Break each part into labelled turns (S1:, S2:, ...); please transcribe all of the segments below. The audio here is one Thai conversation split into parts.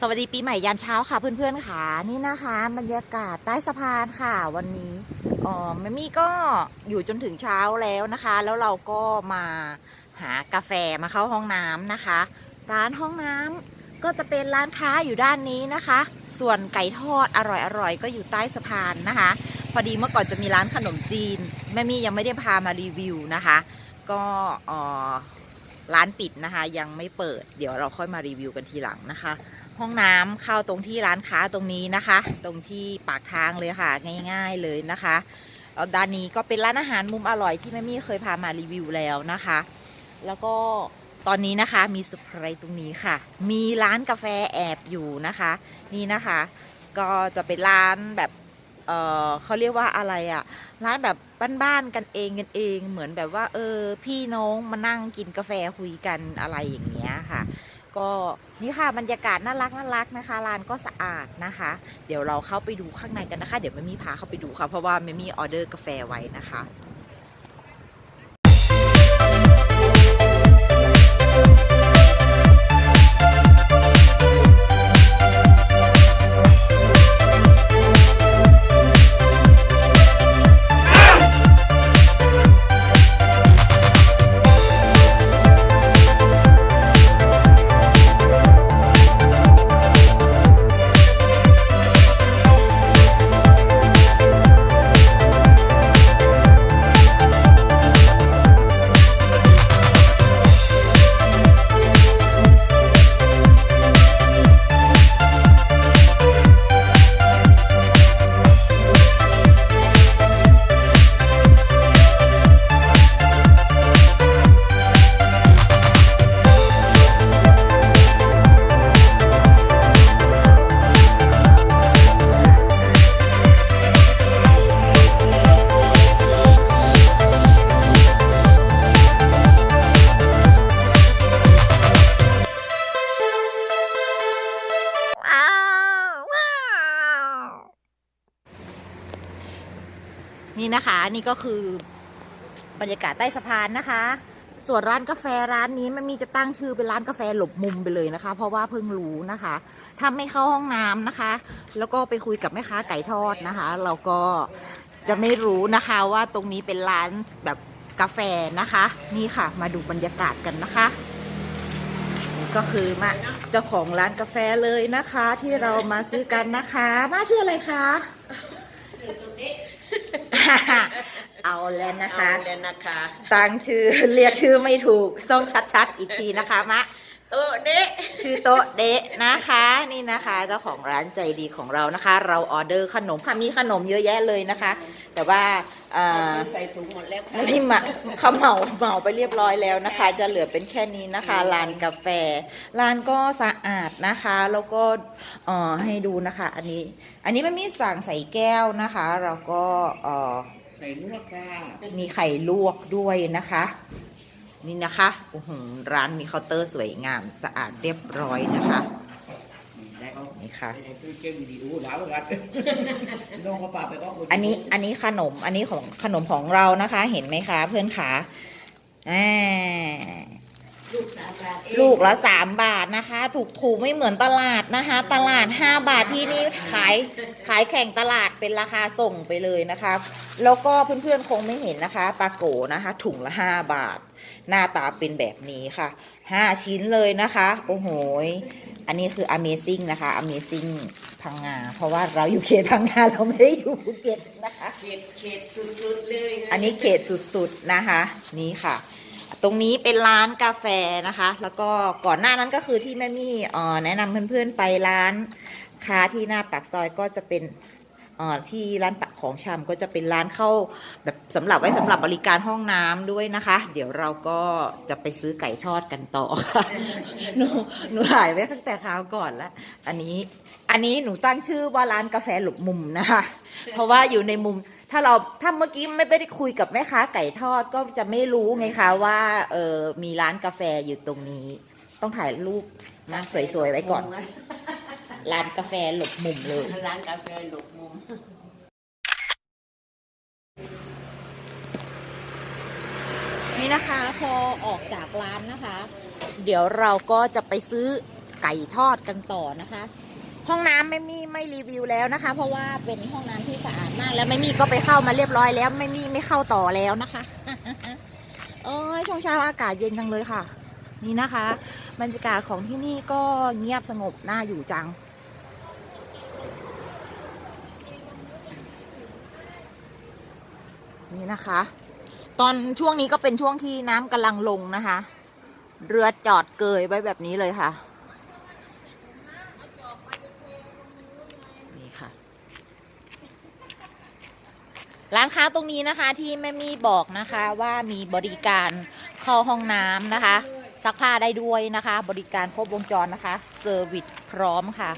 S1: สวัสดีปีใหม่ยามเช้าค่ะเพื่อนๆค่ะนี่นะคะ บรรยากาศใต้สะพานค่ะวันนี้อ๋อแมมี่ก็อยู่จนถึงเช้าแล้วนะคะ แล้วเราก็มาหากาแฟมาเข้าห้องน้ำนะคะ ร้านห้องน้ำก็จะเป็นร้านค้าอยู่ด้านนี้นะคะ ส่วนไก่ทอดอร่อยๆก็อยู่ใต้สะพานนะคะ พอดีเมื่อก่อนจะมีร้านขนมจีนแม่มี่ยังไม่ได้พามารีวิวนะคะ ก็อ่อร้านปิดนะคะ ยังไม่เปิด เดี๋ยวเราค่อยมารีวิวกันทีหลังนะคะ ห้องน้ำเข้าตรงที่ร้านค้าตรงนี้นะคะ ตรงที่ปากทางเลยค่ะ ง่ายๆเลยนะคะแล้วด้านนี้ก็เป็นร้านอาหารมุมอร่อยที่แม่มี่เคยพามารีวิวแล้วนะคะ แล้วก็ตอนนี้นะคะมีเซอร์ไพรส์ตรงนี้ค่ะ มีร้านกาแฟแอบอยู่นะคะ นี่นะคะ ก็จะเป็นร้านแบบเออเขาเรียกว่าอะไรอะร้านแบบบ้านๆกันเองกันเอง เหมือนแบบว่า เออ พี่น้องมานั่งกินกาแฟคุยกันอะไรอย่างเงี้ยค่ะ ก็นี่ค่ะบรรยากาศน่ารักน่ารักนะคะร้านก็สะอาดนะคะ เดี๋ยวเราเข้าไปดูข้างในกันนะคะ เดี๋ยวไม่มีพาเข้าไปดูค่ะเพราะว่าไม่มีออเดอร์กาแฟไว้นะคะ นี่นนี่ก็คือบรรยากาศใต้สะพานนะคะ ส่วนร้านกาแฟร้านนี้มันมีจะตั้งชื่อเป็นร้านกาแฟหลบมุมไปเลยนะคะ เพราะว่าเพิ่งรู้นะคะถ้าไม่เข้าห้องน้ำนะคะ แล้วก็ไปคุยกับแม่ค้าไก่ทอดนะคะ เราก็จะไม่รู้นะคะว่าตรงนี้เป็นร้านแบบกาแฟนะคะ นี่ค่ะ มาดูบรรยากาศกันนะคะก็คือมาเจ้าของร้านกาแฟเลยนะคะ ที่เรามาซื้อกันนะคะ มาชื่ออะไรคะ เอาแล้วนะคะ
S2: เอาเลยนะคะ
S1: ตั้งชื่อเรียกชื่อไม่ถูก ต้องชัดๆ อีกทีนะคะมะ
S2: โต๊ะเด็ก
S1: ชื่อโต๊ะเดะนะคะ นี่นะคะเจ้าของร้านใจดีของเรานะคะ เราออเดอร์ขนมค่ะมีขนมเยอะแยะเลยนะคะ แต่ว่าเอ่อ
S2: ใส่ถุงหมดแล้ว
S1: ไม่ได้มาเขาเหมาเหมาไปเรียบร้อยแล้วนะคะ จะเหลือเป็นแค่นี้นะคะ ร้านกาแฟ ร้านก็สะอาดนะคะ แล้วก็เอ่อให้ดูนะคะ อันนี้ อันนี้มันมีสั่งใส่แก้วนะคะ แล้วก็เอ่อ
S2: ใส่ลวกค่ะ
S1: มีไข่ลวกด้วยนะคะ นี่นะคะโอ้โหร้านมีเคาน์เตอร์สวยงาม สะอาดเรียบร้อยนะคะ
S2: แล้วก็
S1: นี่ค่ะ
S2: คือเกมวิดีโอแล้วกันน้องเขาปาไปก็
S1: อันนี้อันนี้ขนมอันนี้ของขนมของเรานะคะ เห็นไหมคะ เพื่อนขาอ่า
S2: ลูกสามบาท
S1: ลูกละสามบาทนะคะ ถูกถูกๆไม่เหมือนตลาดนะคะ ตลาดห้าบาทที่นี่ขายขายแข่งตลาดเป็นราคาส่งไปเลยนะคะ แล้วก็เพื่อนๆคงไม่เห็นนะคะปลาโกนะคะ ถุงละห้าบาท หน้าตาเป็นแบบนี้ค่ะ ห้าชิ้นเลยนะคะ โอ้โหยอันนี้คือ Amazing นะคะ Amazing พังงา เพราะว่าเราอยู่เขตพังงาเราไม่ได้อยู่ภูเก็ตนะคะ
S2: เขตเขตสุดๆเลย
S1: อันนี้เขตสุดๆนะคะ นี่ค่ะ ตรงนี้เป็นร้านกาแฟนะคะ แล้วก็ก่อนหน้านั้นก็คือที่แม่มี่เอ่อแนะนำเพื่อนๆไปร้านค้าที่หน้าปากซอยก็จะเป็นเอ่อ ที่ร้านปะของชำก็จะเป็นร้านเข้าแบบสำหรับไว้สำหรับบริการห้องน้ำด้วยนะคะ เดี๋ยวเราก็จะไปซื้อไก่ทอดกันต่อค่ะหนูหนูถ่ายไว้ตั้งแต่คราวก่อนแล้วอันนี้อันนี้หนูตั้งชื่อว่าร้านกาแฟหลบมุมนะคะ เพราะว่าอยู่ในมุมถ้าเราถ้าเมื่อกี้ไม่ได้คุยกับแม่ค้าไก่ทอดก็จะไม่รู้ไงคะว่าเออมีร้านกาแฟอยู่ตรงนี้ ต้องถ่ายรูปนะสวยๆไว้ก่อน ร้านกาแฟหลบมุมเลย
S2: ร้านกาแฟหลบมุม
S1: นี่นะคะพอออกจากร้านนะคะ เดี๋ยวเราก็จะไปซื้อไก่ทอดกันต่อนะคะ ห้องน้ำไม่มีไม่รีวิวแล้วนะคะ เพราะว่าเป็นห้องน้ำที่สะอาดมากแล้วไม่มีก็ไปเข้ามาเรียบร้อยแล้วไม่มีไม่เข้าต่อแล้วนะคะโอ้ยช่วงเช้าอากาศเย็นจังเลยค่ะ นี่นะคะ บรรยากาศของที่นี่ก็เงียบสงบน่าอยู่จัง นี่นะคะ ตอนช่วงนี้ก็เป็นช่วงที่น้ำกำลังลงนะคะ เรือจอดเกยไว้แบบนี้เลยค่ะนี่ค่ะ ร้านค้าตรงนี้นะคะที่แม่มี่บอกนะคะว่ามีบริการเข้าห้องน้ำนะคะซักผ้าได้ด้วยนะคะ บริการครบวงจรนะคะเซอร์วิสพร้อมค่ะ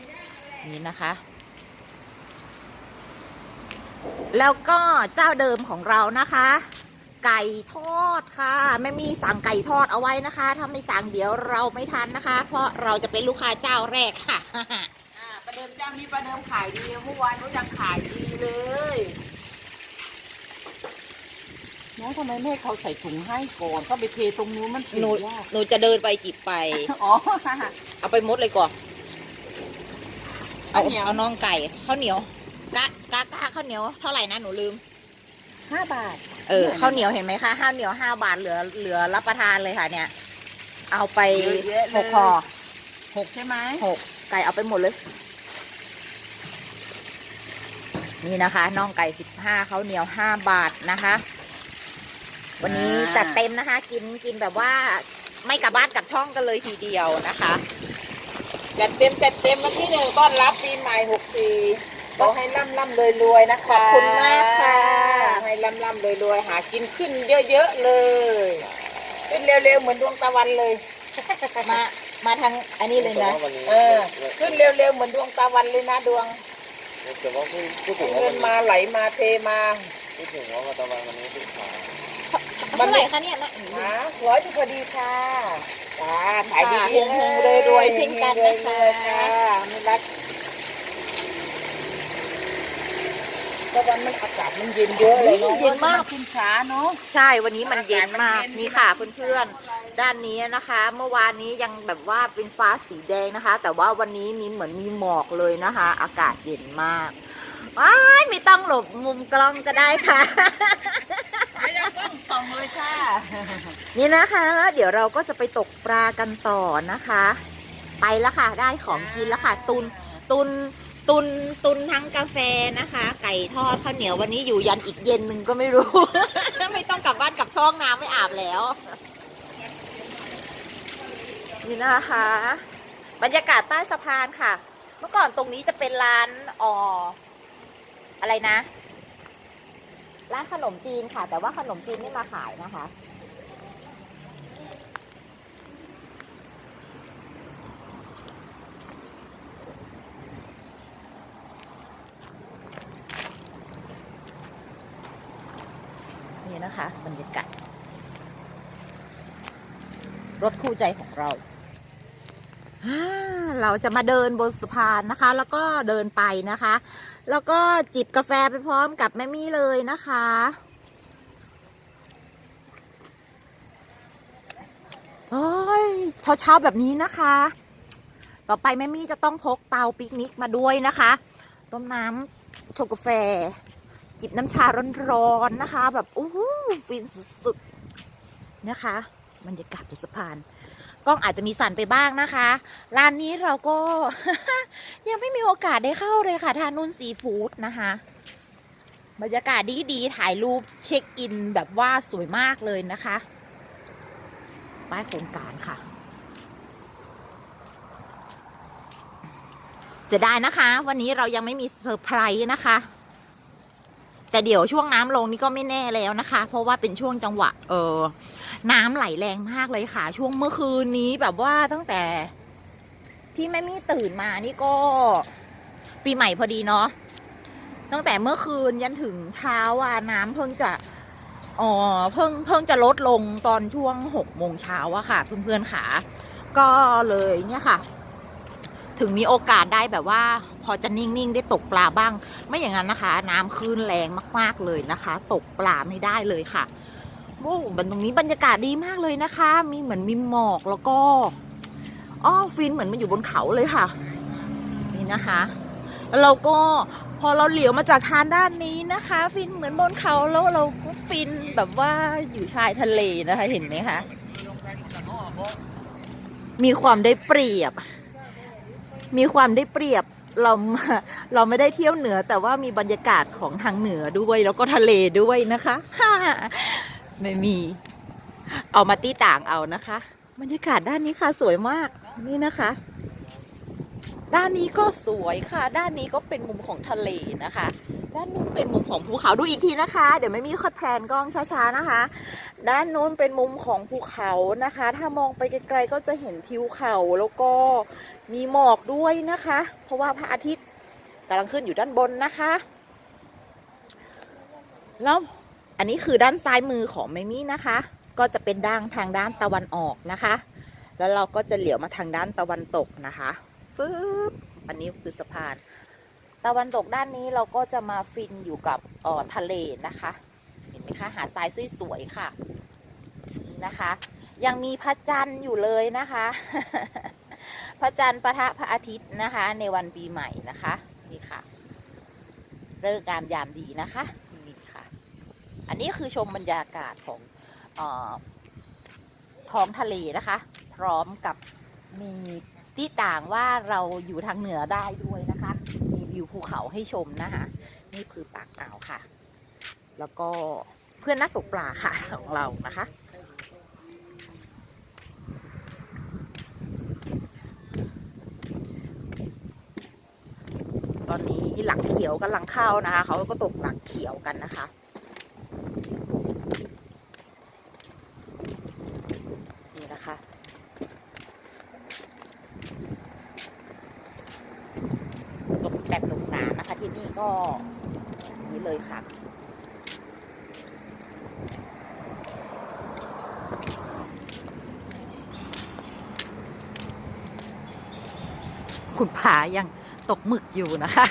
S1: นี่นะคะ แล้วก็เจ้าเดิมของเรานะคะ ไก่ทอดค่ะแม่มีสั่งไก่ทอดเอาไว้นะคะถ้าไม่สั่งเดี๋ยวเราไม่ทันนะคะ เพราะเราจะเป็นลูกค้าเจ้าแรกค่ะ
S3: อ่าประเดิมเจ้านี้ประเดิมขายดีเมื่อวานก็ยังขายดีเลยน้องทำไมแม่เขาใส่ถุงให้ก่อนเขาไปเทตรงนู้นมัน
S1: หนู
S3: ยาก
S1: หนูจะเดินไปจิบไป
S3: อ๋อ
S1: เอาไปมดเลยก่อน เอา
S3: ข้าวเหนียว
S1: เอาน้องไก่ข้าวเหนียว กะกะกะข้าวเหนียวเท่าไหร่นะหนูลืม
S3: ห้าบาท
S1: เออข้าวเหนียวเห็นไหมคะข้าวเหนียวห้าบาทเหลือเหลือรับประทานเลยค่ะ เนี่ย เอาไป
S3: เยอะแยะเลย
S1: หกห่อ
S3: หกใช่ไหม
S1: หกไก่เอาไปหมดเลย นี่นะคะน่องไก่สิบห้าข้าวเหนียวห้าบาทนะคะ วันนี้จัดเต็มนะคะ กินกินแบบว่าไม่กลับบ้านกลับช่องกันเลยทีเดียวนะคะ
S3: จัดเต็มจัดเต็มวันที่หนึ่งต้อนรับปีใหม่หกสี่ ขอให้ร่ำร่ำรวยรวยๆนะคะ
S1: ขอบคุณมากค่ะ
S3: ให้ร่ำร่ำรวยรวยๆหากินขึ้นเยอะๆเลยขึ้นเร็วๆเหมือนดวงตะวันเลย
S1: มา มาทางอันนี้เลยนะ
S3: เออ ขึ้นเร็วๆเหมือนดวงตะวันเลยนะดวง
S2: แต่ว่าพูดพูดถึงว่า
S3: เงิ
S2: วัน
S3: น
S2: นี้
S3: มาไหลมาเทมา
S2: พูดถึงว่าตะวันวันนี้ขึ้นขา
S1: เท่าไหร่คะเนี่ยนะ
S3: หาร้อยพอดีค่ะจ้าขายดี
S1: เฮงๆรวยๆเช่นกันนะคะ
S3: เฮงๆรว ยๆจ้าไม่รักตะวันมันอากาศมันเย็นเยอะเลยเนาะ
S1: เย็นมาก
S3: ขึ้นช้าเนาะ
S1: ใช่วันนี้มันเย็นมาก
S3: อากาศมันเย็น
S1: นี่ค่ะเพื่อนๆด้านนี้นะคะ เมื่อวานนี้ยังแบบว่าเป็นฟ้าสีแดงนะคะ แต่ว่าวันนี้มีเหมือนมีหมอกเลยนะคะ อากาศเย็นมากว้ายไม่ต้องหลบมุมกล้องก็ได้ค่ะ
S3: ไม่ได้ต้องส่องเลยค่ะ
S1: นี่นะคะแล้วเดี๋ยวเราก็จะไปตกปลากันต่อนะคะ ไปแล้วค่ะได้ของกินแล้วค่ะ ตุนตุน ตุนตุนทั้งกาแฟนะคะ ไก่ทอดข้าวเหนียววันนี้อยู่ยันอีกเย็นหนึ่งก็ไม่รู้ ไม่ต้องกลับบ้านกลับช่องน้ำไม่อาบแล้ว นี่นะคะ บรรยากาศใต้สะพานค่ะ เมื่อก่อนตรงนี้จะเป็นร้านอออะไรนะ ร้านขนมจีนค่ะ แต่ว่าขนมจีนไม่มาขายนะคะ นะคะบรรยากาศรถคู่ใจของเรา เราจะมาเดินบนสะพานนะคะ แล้วก็เดินไปนะคะ แล้วก็จิบกาแฟไปพร้อมกับแม่มี่เลยนะคะ โอ้ยเช้าเช้าๆแบบนี้นะคะ ต่อไปแม่มี่จะต้องพกเตาปิกนิกมาด้วยนะคะ ต้มน้ำชงกาแฟ จิบน้ำชาร้อนๆนะคะ แบบอู้ฟินสุดๆนะคะบรรยากาศบนสะพานกล้องอาจจะมีสั่นไปบ้างนะคะร้านนี้เราก็ ยังไม่มีโอกาสได้เข้าเลยค่ะทานนุ่นซีฟู้ดนะคะบรรยากาศดีๆถ่ายรูปเช็คอินแบบว่าสวยมากเลยนะคะป้ายโครงการค่ะ เสียดายนะคะ วันนี้เรายังไม่มีเซอร์ไพรส์นะคะ แต่เดี๋ยวช่วงน้ำลงนี่ก็ไม่แน่แล้วนะคะ เพราะว่าเป็นช่วงจังหวะ เออ น้ำไหลแรงมากเลยค่ะ ช่วงเมื่อคืนนี้แบบว่าตั้งแต่ ที่แม่มี่ตื่นมานี่ก็ ปีใหม่พอดีเนาะตั้งแต่เมื่อคืนยันถึงเช้าอะน้ำเพิ่งจะอ๋อเพิ่งเพิ่งจะลดลงตอนช่วงหกโมงเช้าอะค่ะ เพื่อนๆค่ะ ก็เลยเนี่ยค่ะ ถึงมีโอกาสได้แบบว่า พอจะนิ่งๆได้ตกปลาบ้าง ไม่อย่างนั้นนะคะ น้ำคลื่นแรงมากๆเลยนะคะ ตกปลาไม่ได้เลยค่ะโอ้บรรตรงนี้บรรยากาศดีมากเลยนะคะ มีเหมือนมีหมอกแล้วก็อ้อฟินเหมือนมันอยู่บนเขาเลยค่ะ นี่นะคะแล้วเราก็พอเราเหลียวมาจากทางด้านนี้นะคะ ฟินเหมือนบนเขาแล้วเราก็ฟินแบบว่าอยู่ชายทะเลนะคะ เห็นไหมคะมีความได้เปรียบ มีความได้เปรียบ เราเราไม่ได้เที่ยวเหนือแต่ว่ามีบรรยากาศของทางเหนือด้วยแล้วก็ทะเลด้วยนะคะไม่มี เอามาตีต่างเอานะคะ บรรยากาศด้านนี้ค่ะสวยมากนี่นะคะ ด้านนี้ก็สวยค่ะ ด้านนี้ก็เป็นมุมของทะเลนะคะ ด้านนู้นเป็นมุมของภูเขาดูอีกทีนะคะ เดี๋ยวไม่มีคอดแพลนกล้องช้าๆนะคะ ด้านนู้นเป็นมุมของภูเขานะคะ ถ้ามองไปไกลๆก็จะเห็นทิวเขาแล้วก็มีหมอกด้วยนะคะ เพราะว่าพระอาทิตย์กำลังขึ้นอยู่ด้านบนนะคะ แล้วอันนี้คือด้านซ้ายมือของเมมี่นะคะ ก็จะเป็นด้านทางด้านตะวันออกนะคะ แล้วเราก็จะเหลียวมาทางด้านตะวันตกนะคะ ฟึบอันนี้คือสะพาน ตะวันตกด้านนี้เราก็จะมาฟินอยู่กับออทะเลนะคะ เห็นไหมคะหาดทรายสวยๆค่ะนะคะ ยังมีพระจันทร์อยู่เลยนะคะ พระจันทร์ปะทะพระอาทิตย์นะคะ ในวันปีใหม่นะคะนี่ค่ะเลิกงามยามดีนะคะนี่ค่ะ อันนี้คือชมบรรยากาศของออท้องทะเลนะคะ พร้อมกับมี ที่ต่างว่าเราอยู่ทางเหนือได้ด้วยนะคะ มีวิวภูเขาให้ชมนะคะนี่คือปากอ่าวค่ะ แล้วก็เพื่อนนักตกปลาค่ะของเรานะคะตอนนี้หลังเขียวกำลังเข้านะคะ เขาก็ตกหลังเขียวกันนะคะ นี่นะคะ ตกแบบหนุกหนา นี่ก็นี้เลยค่ะ คุณผายังตกหมึกอยู่นะคะ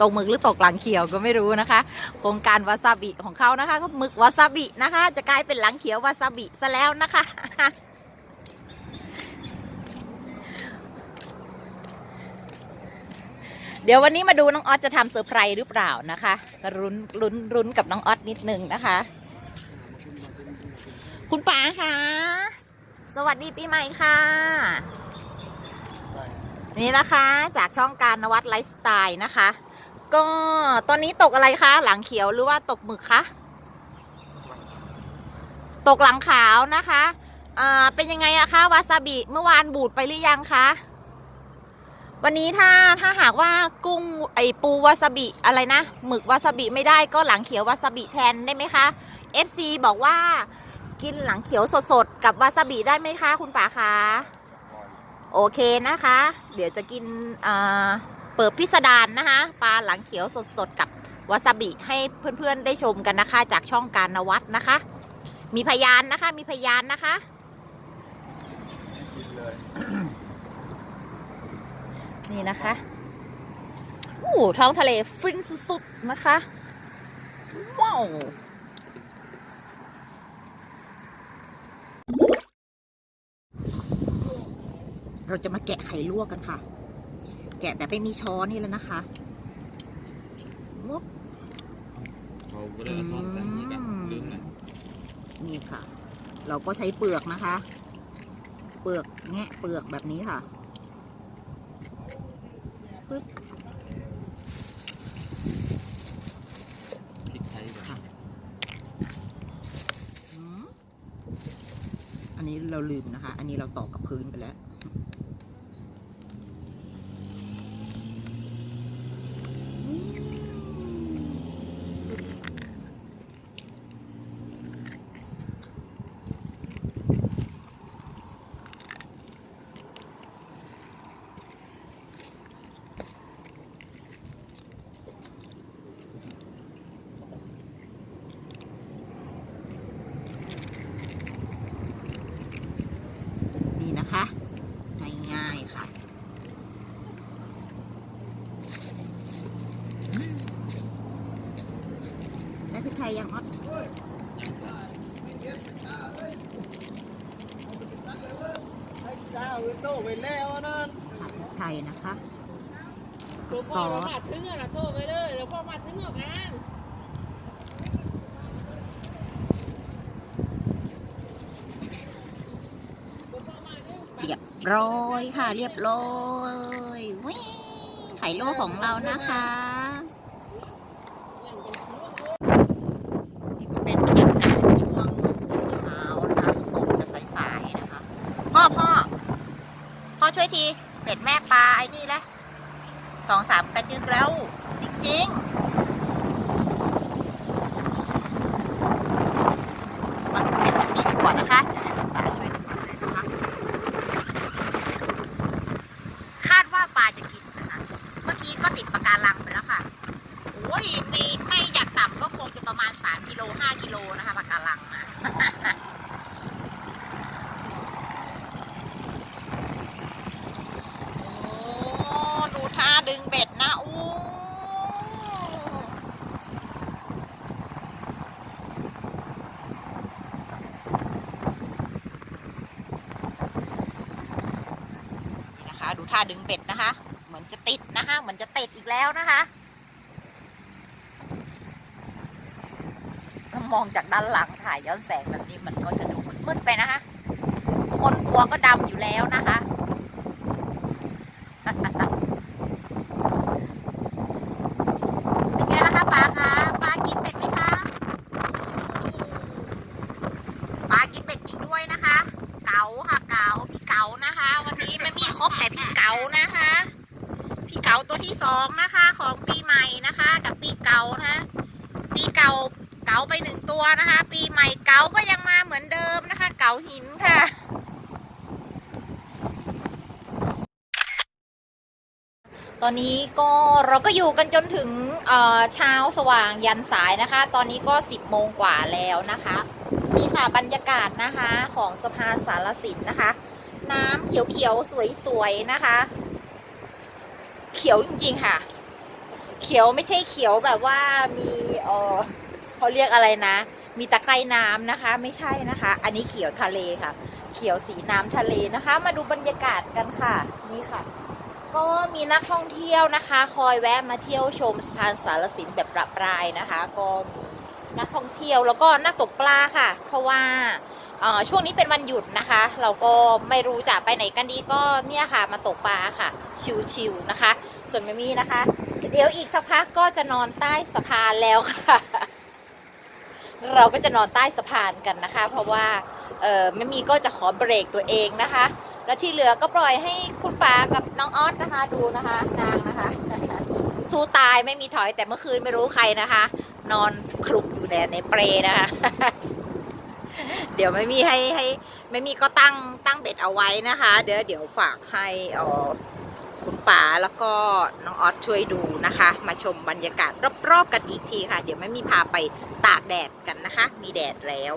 S1: ตกหมึกหรือตกหลังเขียวก็ไม่รู้นะคะ โครงการวาซาบิของเขานะคะก็หมึกวาซาบินะคะ จะกลายเป็นหลังเขียววาซาบิซะแล้วนะคะ เดี๋ยววันนี้มาดูน้องออสจะทำเซอร์ไพรส์หรือเปล่านะคะก็รุนรุนรุนกับน้องออสนิดนึงนะคะ คุณป๋าคะสวัสดีปีใหม่ค่ะ นี่นะคะจากช่องการนวัดไลฟ์สไตล์นะคะ ก็ตอนนี้ตกอะไรคะ หลังเขียวหรือว่าตกหมึกคะตกหลังขาวนะคะ อ่า เป็นยังไงอะคะวาซาบิเมื่อวานบูดไปหรือยังคะ วันนี้ถ้าถ้าหากว่ากุ้งไอปูวาซาบิอะไรนะหมึกวาซาบิไม่ได้ก็หลังเขียววาซาบิแทนได้ไหมคะ FC บอกว่ากินหลังเขียวสดๆกับวาซาบิได้ไหมคะ คุณป๋าคะโอเคนะคะ เดี๋ยวจะกินเปิดพิสดารนะคะ ปลาหลังเขียวสดๆกับวาซาบิให้เพื่อนๆได้ชมกันนะคะ จากช่องการนวัดนะคะ มีพยานนะคะ มีพยานนะคะ นี่นะคะโอ้ท้องทะเลฟินสุดๆนะคะ ว้าวเราจะมาแกะไข่ลวกกันค่ะ แกะแบบไม่มีช้อนนี่แล้วนะคะวบ
S2: เขาก็เลยซ้อมกันนี่กันลืมนะ
S1: นี่ค่ะ เราก็ใช้เปลือกนะคะ เปลือกแงะเปลือกแบบนี้ค่ะ ปึ๊บ
S2: พริกไทยแบบ
S1: อืมอันนี้เราลืมนะคะ อันนี้เราตอกกับพื้นไปแล้ว นี่นะคะ ง่ายๆค่ะ ได้ พริกไทยยังอ๊อด
S2: โตไปแล้วนั่น
S1: ผัดไทยนะคะ
S3: ตัว
S1: ซ
S3: พ่อ
S1: อ
S3: เรา
S1: ส
S3: มาถึงอะนะโทรไปเลยแล้วพ่อมาถึงออกงาน
S1: เรียบร้อยค่ะ เรียบร้อยวิไข่โลกของเรานะคะนี่ก็เป็นบรรยากาศช่วงเช้านะคะคงจะสายๆนะคะ พ่อพ่อพ่อช่วยที เป็ดแม่ปลาไอ้นี่แหละส องสามกระจึกแล้ว จริงๆมันเป็นแบบนี้ดีกว่านะคะจะให้ปลาช่วยดูนะคะ คาดว่าปลาจะกินนะคะ เมื่อกี้ก็ติดปะการังไปแล้วค่ะ โอ้ยไม่ไม่อยากต่ำก็คงจะประมาณ 3กิโล5กิโลนะคะปะการังนะ โอ้ดูท่าดึงเบ็ดนะอู้นี่นะ คะดูท่าดึงเบ็ดนะคะ เหมือนจะติดนะคะ เหมือนจะติดอีกแล้วนะคะถ้ามองจากด้านหลังถ่ายย้อนแสงแบบนี้มันก็จะดูมืดๆไปนะคะ คนตัวก็ดำอยู่แล้วนะคะ เป็นไงล่ะคะปลาคะปลากินเป็ดไหมคะปลากินเป็ดจริงด้วยนะคะ เก๋าค่ะเก๋าพี่เก๋านะคะ วันนี้ไม่มีครบแต่พี่เก๋านะคะ พี่เก๋าตัวที่สองนะคะ ของปีใหม่นะคะ กับปีเก่านะคะปีเก่าเก๋าไปหนึ่งตัวนะคะ ปีใหม่เก๋าก็ยังมาเหมือนเดิมนะคะ เก๋าหินค่ะ ต อนนี้ก็เราก็อยู่กันจนถึงเช้าสว่างยันสายนะคะ ตอนนี้ก็ 10 โมงกว่าแล้วนะคะ นี่ค่ะบรรยากาศนะคะของสะพานสารสินนะคะ น้ำเขียวๆ สวยๆ นะคะ เขียวจริงๆค่ะ เขียวไม่ใช่เขียวแบบว่ามีเออเขาเรียกอะไรนะ มีตะไคร่น้ำนะคะ ไม่ใช่นะคะ อันนี้เขียวทะเลค่ะ เขียวสีน้ำทะเลนะคะ มาดูบรรยากาศกันค่ะ นี่ค่ะ ก็มีนักท่องเที่ยวนะคะ คอยแวะมาเที่ยวชมสะพานสารสินแบบประปรายนะคะ ก็นักท่องเที่ยวแล้วก็นักตกปลาค่ะ เพราะว่าช่วงนี้เป็นวันหยุดนะคะ เราก็ไม่รู้จะไปไหนกันดีก็เนี่ยค่ะมาตกปลาค่ะ ชิวๆนะคะ ส่วนไม่มีนะคะ เดี๋ยวอีกสักพักก็จะนอนใต้สะพานแล้วค่ะ เราก็จะนอนใต้สะพานกันนะคะ เพราะว่าเออไม่มีก็จะขอเบรกตัวเองนะคะ แล้วที่เหลือก็ปล่อยให้คุณป๋ากับน้องออสนะคะ ดูนะคะนางนะคะ สู้ตายไม่มีถอยแต่เมื่อคืนไม่รู้ใครนะคะ นอนคลุกอยู่ในในเปรนะคะ เดี๋ยวไม่มีให้ให้ ไม่มีก็ตั้งตั้งเบ็ดเอาไว้นะคะ เดี๋ยวเดี๋ยวฝากให้ออคุณป๋าแล้วก็น้องออสช่วยดูนะคะ มาชมบรรยากาศรอบๆกันอีกทีค่ะ เดี๋ยวไม่มีพาไปตากแดดกันนะคะ มีแดดแล้ว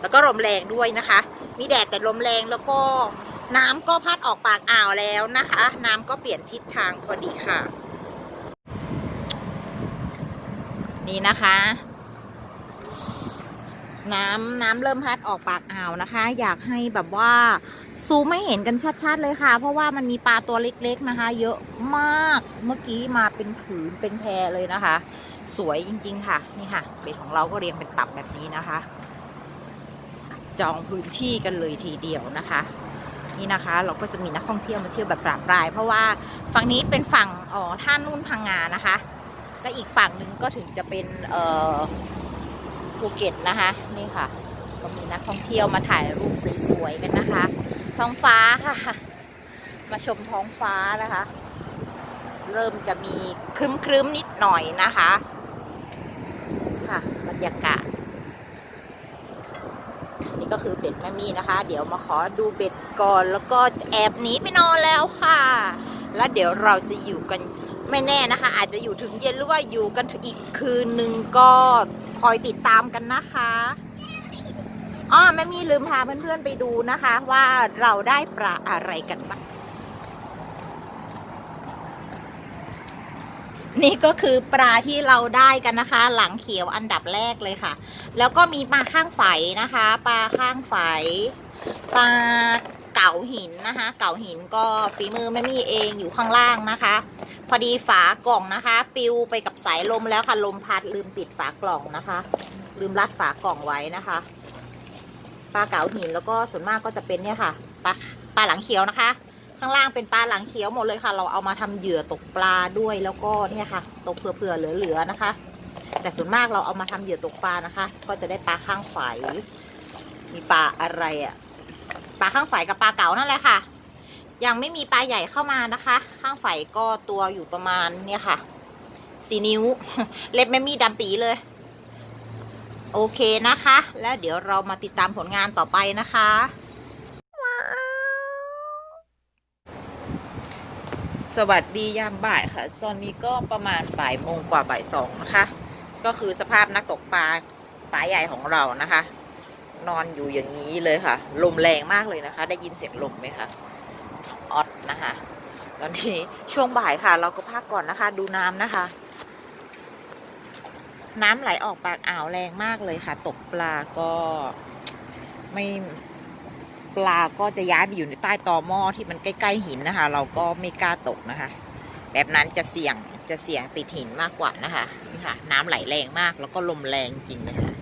S1: แล้วก็ลมแรงด้วยนะคะ มีแดดแต่ลมแรงแล้วก็ น้ำก็พัดออกปากอ่าวแล้วนะคะ น้ำก็เปลี่ยนทิศทางพอดีค่ะ นี่นะคะ น้ำน้ำเริ่มพัดออกปากอ่าวนะคะ อยากให้แบบว่าซูมไม่เห็นกันชัดๆเลยค่ะ เพราะว่ามันมีปลาตัวเล็กๆนะคะ เยอะมากเมื่อกี้มาเป็นผืนเป็นแพรเลยนะคะ สวยจริงๆค่ะ นี่ค่ะเบ็ดของเราก็เรียงเป็นตับแบบนี้นะคะ จองพื้นที่กันเลยทีเดียวนะคะ นี่นะคะ เราก็จะมีนักท่องเที่ยวมาเที่ยวแบบปราบปราย เพราะว่าฝั่งนี้เป็นฝั่งอ๋อท่านุ่นพังงานะคะ และอีกฝั่งหนึ่งก็ถึงจะเป็นเอ่อภูเก็ตนะคะ นี่ค่ะ ก็มีนักท่องเที่ยวมาถ่ายรูปสวยๆกันนะคะ ท้องฟ้าค่ะ มาชมท้องฟ้านะคะ เริ่มจะมีครึ้มๆนิดหน่อยนะคะ ค่ะบรรยากาศ นี่ก็คือเบ็ดแม่มีนะคะ เดี๋ยวมาขอดูเบ็ดก่อนแล้วก็แอบหนีไปนอนแล้วค่ะ แล้วเดี๋ยวเราจะอยู่กันไม่แน่นะคะ อาจจะอยู่ถึงเย็นหรือว่าอยู่กันอีกคืนหนึ่งก็คอยติดตามกันนะคะอ๋อแม่มีลืมพาเพื่อนๆไปดูนะคะ ว่าเราได้ปลาอะไรกันบ้าง นี่ก็คือปลาที่เราได้กันนะคะ หลังเขียวอันดับแรกเลยค่ะ แล้วก็มีปลาข้างไฝนะคะ ปลาข้างไฝปลาเก่าหินนะคะ เก่าหินก็ฝีมือไม่มีเองอยู่ข้างล่างนะคะ พอดีฝากล่องนะคะ ปิวไปกับสายลมแล้วค่ะลมพัดลืมปิดฝากล่องนะคะ ลืมรัดฝากล่องไว้นะคะปลาเก๋าหินแล้วก็ส่วนมากก็จะเป็นเนี่ยค่ะปลาปลาหลังเขียวนะคะ ข้างล่างเป็นปลาหลังเขียวหมดเลยค่ะ เราเอามาทำเหยื่อตกปลาด้วยแล้วก็เนี่ยค่ะ ตกเผื่อๆเหลือๆนะคะ แต่ส่วนมากเราเอามาทำเหยื่อตกปลานะคะ ก็จะได้ปลาข้างฝายมีปลาอะไรอะปลาข้างฝายกับปลาเก๋านั่นแหละค่ะ ยังไม่มีปลาใหญ่เข้ามานะคะ ข้างฝายก็ตัวอยู่ประมาณเนี่ยค่ะสีนิ้ว เล็บไม่มีดำปีเลย โอเคนะคะ แล้วเดี๋ยวเรามาติดตามผลงานต่อไปนะคะ สวัสดียามบ่ายค่ะ ตอนนี้ก็ประมาณบ่ายโมงกว่าบ่ายสองนะคะ ก็คือสภาพนักตกปลาปลาใหญ่ของเรานะคะ นอนอยู่อย่างนี้เลยค่ะ ลมแรงมากเลยนะคะ ได้ยินเสียงลมไหมคะออดนะคะ ตอนนี้ช่วงบ่ายค่ะ เราก็พักก่อนนะคะ ดูน้ำนะคะ น้ำไหลออกปากอ่าวแรงมากเลยค่ะ ตกปลาก็ไม่ ปลาก็จะย้ายไปอยู่ในใต้ตอหม้อที่มันใกล้ ๆ หินนะคะ เราก็ไม่กล้าตกนะคะ แบบนั้นจะเสี่ยงจะเสี่ยงติดหินมากกว่านะคะนี่ค่ะ น้ำไหลแรงมากแล้วก็ลมแรงจริงเลยค่ะ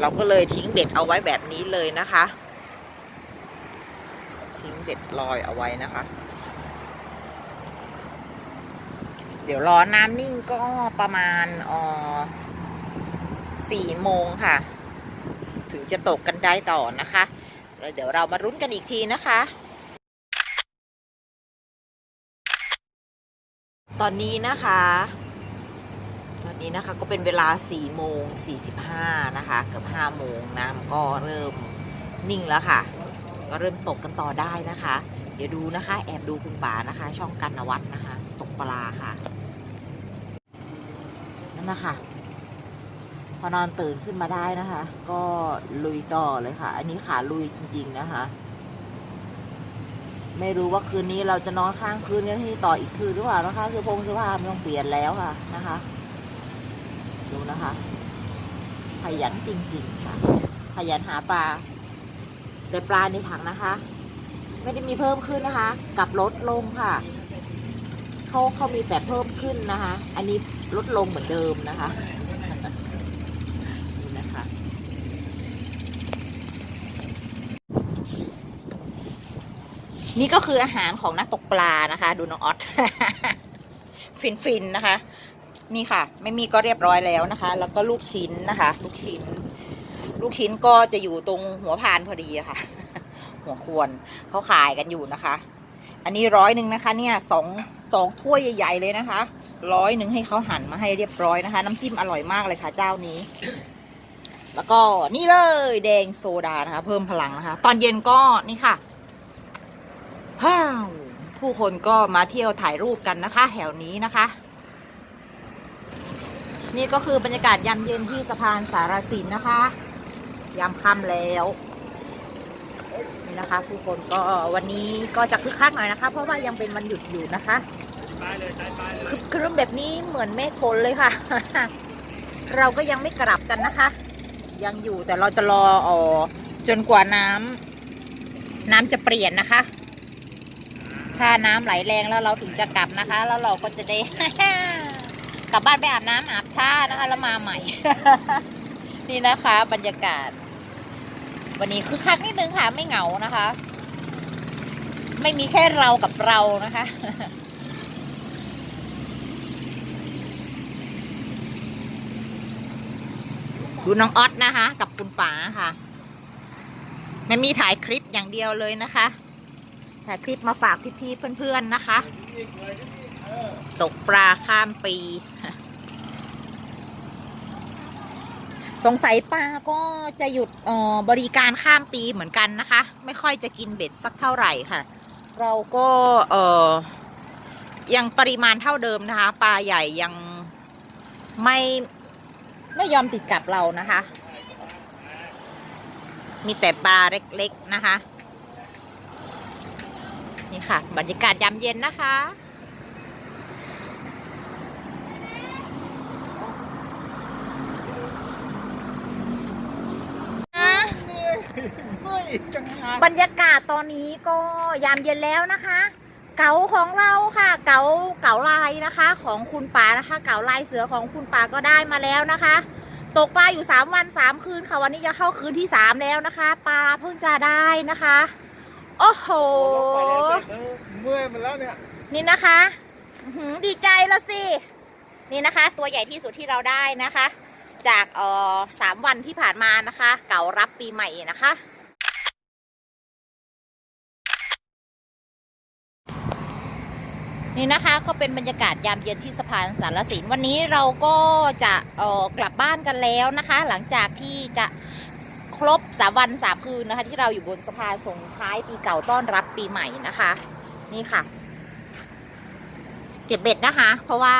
S1: เราก็เลยทิ้งเบ็ดเอาไว้แบบนี้เลยนะคะ ทิ้งเบ็ดลอยเอาไว้นะคะ เดี๋ยวรอน้ำนิ่งก็ประมาณออสี่โมงค่ะ ถึงจะตกกันได้ต่อนะคะแล้วเดี๋ยวเรามารุ้นกันอีกทีนะคะ ตอนนี้นะคะ ตอนนี้นะคะก็เป็นเวลา4โมง45นะคะเกือบ5โมงน้ำก็เริ่มนิ่งแล้วค่ะ ก็เริ่มตกกันต่อได้นะคะ เดี๋ยวดูนะคะ แอบดูคุณป๋านะคะ ช่องกันนวัดนะคะ ตกปลาค่ะ นั่นนะคะ พอนอนตื่นขึ้นมาได้นะคะ ก็ลุยต่อเลยค่ะ อันนี้ขาลุยจริง ๆนะคะ ไม่รู้ว่าคืนนี้เราจะนอนข้างคืนกันที่ต่ออีกคืนหรือเปล่านะคะเสื้อผงเสื้อผ้าไม่ต้องเปลี่ยนแล้วค่ะนะคะ ดูนะคะขยันจริง ๆ ค่ะ ขยันหาปลา แต่ปลาในถังนะคะ ไม่ได้มีเพิ่มขึ้นนะคะกลับลดลงค่ะเขาเขามีแต่เพิ่มขึ้นนะคะ อันนี้ลดลงเหมือนเดิมนะคะ นี่นะคะ นี่ก็คืออาหารของนักตกปลานะคะ ดูน้องออสฟินฟินนะคะ นี่ค่ะ ไม่มีก็เรียบร้อยแล้วนะคะ แล้วก็ลูกชิ้นนะคะ ลูกชิ้น ลูกชิ้นก็จะอยู่ตรงหัวพานพอดีค่ะ หัวควรเขาขายกันอยู่นะคะ อันนี้ร้อยหนึ่งนะคะ เนี่ยสองสองถ้วยใหญ่ ๆ เลยนะคะร้อยหนึ่งให้เขาหั่นมาให้เรียบร้อยนะคะ น้ำจิ้มอร่อยมากเลยค่ะ เจ้านี้ แล้วก็นี่เลยแดงโซดานะคะ เพิ่มพลังนะคะ ตอนเย็นก็นี่ค่ะ ฮ้าวผู้คนก็มาเที่ยวถ่ายรูปกันนะคะ แถวนี้นะคะ นี่ก็คือบรรยากาศยามเย็นที่สะพานสารสินนะคะ ยามค่ำแล้วนี่นะคะ ผู้คนก็วันนี้ก็จะคึกคักหน่อยนะคะ เพราะว่ายังเป็นวันหยุดอยู่นะคะคึกครึ้มแบบนี้เหมือนเมฆฝนเลยค่ะ เราก็ยังไม่กลับกันนะคะ ยังอยู่แต่เราจะรอออจนกว่าน้ำน้ำจะเปลี่ยนนะคะ ถ้าน้ำไหลแรงแล้วเราถึงจะกลับนะคะ แล้วเราก็จะได้ กลับบ้านไปอาบน้ำอาบท่านะคะแล้วมาใหม่ นี่นะคะ บรรยากาศ วันนี้คือคักนิดนึงค่ะ ไม่เหงานะคะ ไม่มีแค่เรากับเรานะคะดูน้องออสนะคะ กับคุณป๋าค่ะไม่มีถ่ายคลิปอย่างเดียวเลยนะคะ ถ่ายคลิปมาฝากพี่ๆเพื่อนๆนะคะ ตกปลาข้ามปี สงสัยปลาก็จะหยุดออบริการข้ามปีเหมือนกันนะคะ ไม่ค่อยจะกินเบ็ดสักเท่าไหร่ค่ะ เราก็เออยังปริมาณเท่าเดิมนะคะ ปลาใหญ่ยังไม่ไม่ยอมติดกับเรานะคะ มีแต่ปลาเล็กๆนะคะ นี่ค่ะ บรรยากาศยามเย็นนะคะ
S2: จังหาก
S1: บรรยากาศตอนนี้ก็ยามเย็นแล้วนะคะ เก๋าของเราค่ะ เก๋าเก๋าลายนะคะ ของคุณป๋านะคะ เก๋าลายเสือของคุณป๋าก็ได้มาแล้วนะคะ ตกปลาอยู่สามวันสามคืนค่ะวันนี้จะเข้าคืนที่สามแล้วนะคะปลาเพิ่งจะได้นะคะ โอ้โห
S2: เมื่อยมาแล้วเนี่ย
S1: นี่นะคะอื้อหือดีใจแล้วสิ นี่นะคะ ตัวใหญ่ที่สุดที่เราได้นะคะ จากเอ่อสามวันที่ผ่านมานะคะ เก๋ารับปีใหม่นะคะ นี่นะคะก็เป็นบรรยากาศยามเย็นที่สะพานสารสินวันนี้เราก็จะเอ่อกลับบ้านกันแล้วนะคะ หลังจากที่จะ ครบสามวันสามคืนนะคะ ที่เราอยู่บนสะพานส่งท้ายปีเก่าต้อนรับปีใหม่นะคะ นี่ค่ะ เก็บเบ็ดนะคะ เพราะว่า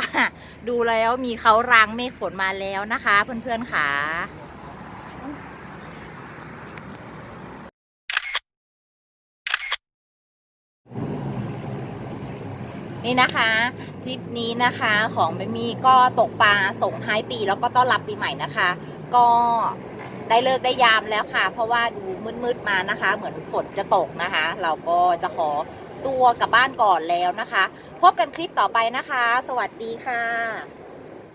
S1: ดูแล้วมีเขารางเมฆฝนมาแล้วนะคะ เพื่อนๆค่ะนี่นะคะทริปนี้นะคะของไม่มีก็ตกปลาส่งท้ายปีแล้วก็ต้อนรับปีใหม่นะคะ ก็ ได้เลิกได้ยามแล้วค่ะ เพราะว่าดูมืดๆมานะคะ เหมือนฝนจะตกนะคะ เราก็จะขอตัวกลับบ้านก่อนแล้วนะคะ พบกันคลิปต่อไปนะคะ สวัสดีค่ะ